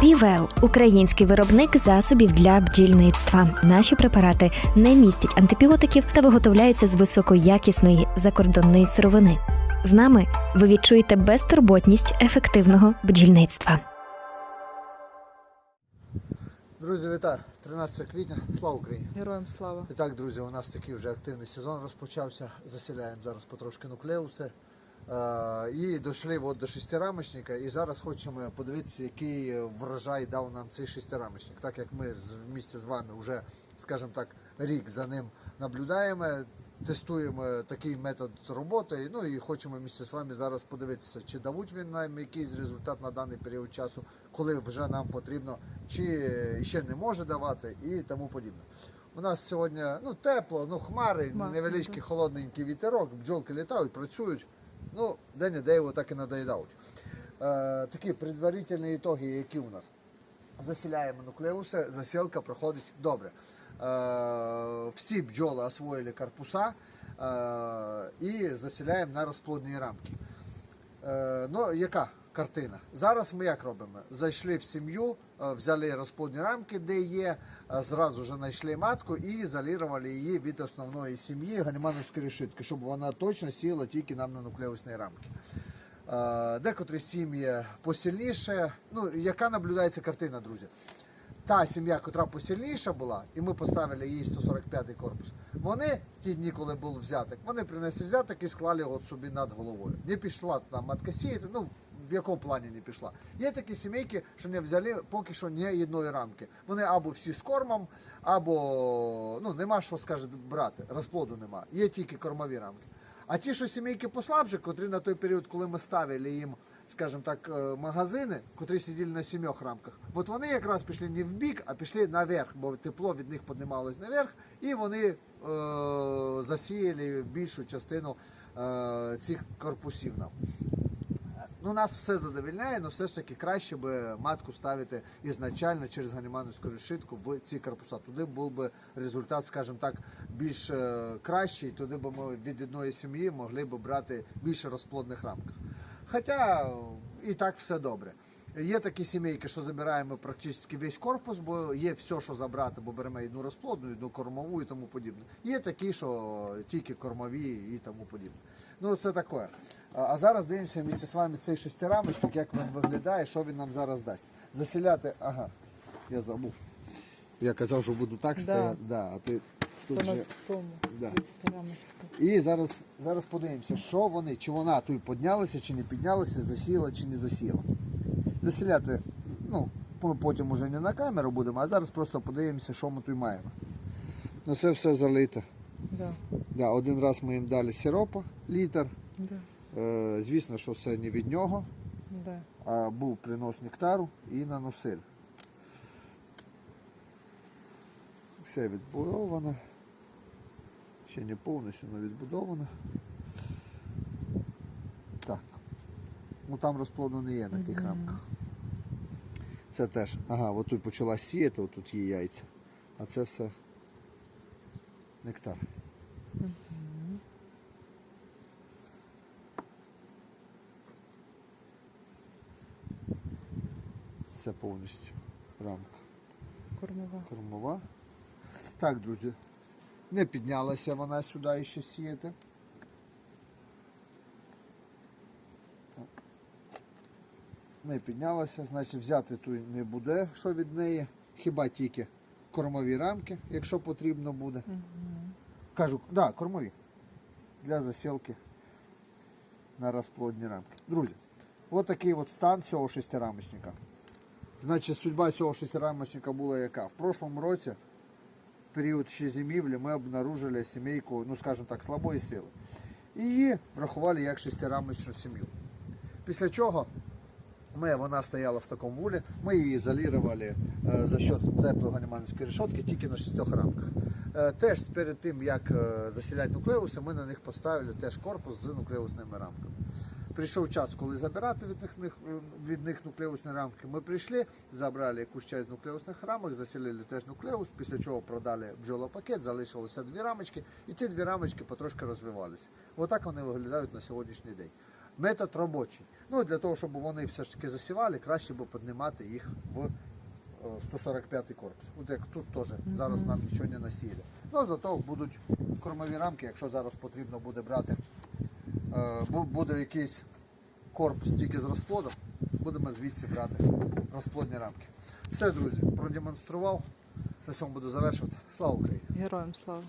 Півел український виробник засобів для бджільництва. Наші препарати не містять антибіотиків та виготовляються з високоякісної закордонної сировини. З нами ви відчуєте безтурботність ефективного бджільництва. Друзі, вітаю! 13 квітня, слава Україні! Героям слава. І так, друзі, у нас такий вже активний сезон розпочався. Заселяємо зараз потрошки нуклеуси. Е, і дійшли от до шестирамочника. І зараз хочемо подивитися, який врожай дав нам цей шестирамочник. Так як ми з- вместе з вами вже, скажімо так, рік за ним наблюдаємо, тестуємо такий метод роботи. Ну і хочемо вместе з вами зараз подивитися, чи давуть він нам якийсь результат на даний період часу, коли вже нам потрібно, чи ще не може давати і тому подібне. У нас сьогодні ну, тепло, ну хмари, невеличкий холодненький вітерок, бджолки літають, працюють. Ну, де-не-де його так і надоїдають. Е, такі предварительні ітоги, які у нас. Заселяємо нуклеуси, засілка проходить добре. Е, всі бджоли освоїли корпуса е, і заселяємо на розплодні рамки. Е, ну, яка картина? Зараз ми як робимо? Зайшли в сім'ю, е, взяли розплодні рамки, де є, е, зразу ж знайшли матку і ізолювали її від основної сім'ї ганімановської решітки, щоб вона точно сіла тільки нам на нуклеусні рамки. Е, Декотрі сім'ї посильніше. Ну, яка наблюдається картина, друзі? Та сім'я, котра посильніша була, і ми поставили їй 145-й корпус. Вони ті дні, коли був взяток, вони принесли взяток і склали його собі над головою. Не пішла там матка сіяти, ну в якому плані не пішла. Є такі сімейки, що не взяли поки що ні одної рамки. Вони або всі з кормом, або ну нема що скаже брати, розплоду нема. Є тільки кормові рамки. А ті, що сімейки послабші, котрі на той період, коли ми ставили їм, скажімо так, е, магазини, котрі сиділи на сімьох рамках, от вони якраз пішли не в бік, а пішли наверх, бо тепло від них піднімалось наверх, і вони е, засіяли більшу частину е, цих корпусів нам. Ну, нас все задовільняє, але все ж таки краще би матку ставити ізначально через ганімановську решітку в ці корпуса. Туди був би результат, скажімо так, більш е, кращий. Туди б ми від одної сім'ї могли б брати більше розплодних рамках. Хоча е, і так все добре. Є такі сімейки, що забираємо практично весь корпус, бо є все, що забрати, бо беремо одну розплодну, одну кормову і тому подібне. Є такі, що тільки кормові і тому подібне. Ну, це таке. А зараз дивимося місце з вами цей шестирамочник, як він виглядає, що він нам зараз дасть. Заселяти, ага, я забув. Я казав, що буду так Да. стояти, да, а ти тут же. Да. І зараз, зараз подивимося, що вони, чи вона тут піднялася, чи не піднялася, засіла, чи не засіла. Заселяти, ну, потім уже не на камеру будемо, а зараз просто подивимося, що ми тут маємо. Ну це все залито. Да. Да, один раз ми їм дали сиропа, літр. Да. Е, звісно, що це не від нього, Да. а був принос нектару і наносиль. Все відбудовано. Ще не повністю, але відбудовано. Так. Ну там розплоду не є на тих рамках. Це теж. Ага, от тут почала сіяти, от тут є яйця. А це все нектар. Це повністю рамка Кормова. кормова. Так, друзі, не піднялася вона сюди ще сіяти. Не піднялася, значить взяти тут не буде, що від неї. Хіба тільки кормові рамки, якщо потрібно буде. Кажу, так, да, кормові. Для засілки на розплодні рамки. Друзі, от такий от стан цього шестирамочника. Значить, судьба цього шестирамочника була яка? В прошлому році, в період ще зимівлі, ми обнаружили сімейку, ну скажімо так, слабої сили. І її врахували як шестирамочну сім'ю. Після чого ми, вона стояла в такому вулі, ми її ізолювали е, за счет теплої ганіманської решетки тільки на шістьох рамках. Е, теж перед тим, як е, засіляти нуклеуси, ми на них поставили теж корпус з нуклеусними рамками. Прийшов час, коли забирати від них, від них нуклеусні рамки. Ми прийшли, забрали якусь часть нуклеусних рамок, засілили теж нуклеус, після чого продали бджолопакет, залишилося дві рамочки, і ті дві рамочки потрошки розвивалися. Отак вони виглядають на сьогоднішній день. Метод робочий. Ну, для того, щоб вони все ж таки засівали, краще би піднімати їх в е, 145 корпус. От як тут теж зараз нам нічого не насіяли. Ну, зато будуть кормові рамки, якщо зараз потрібно буде брати, е, буде якийсь корпус тільки з розплодом, будемо звідси брати розплодні рамки. Все, друзі, продемонстрував. На цьому буду завершувати. Слава Україні! Героям слава.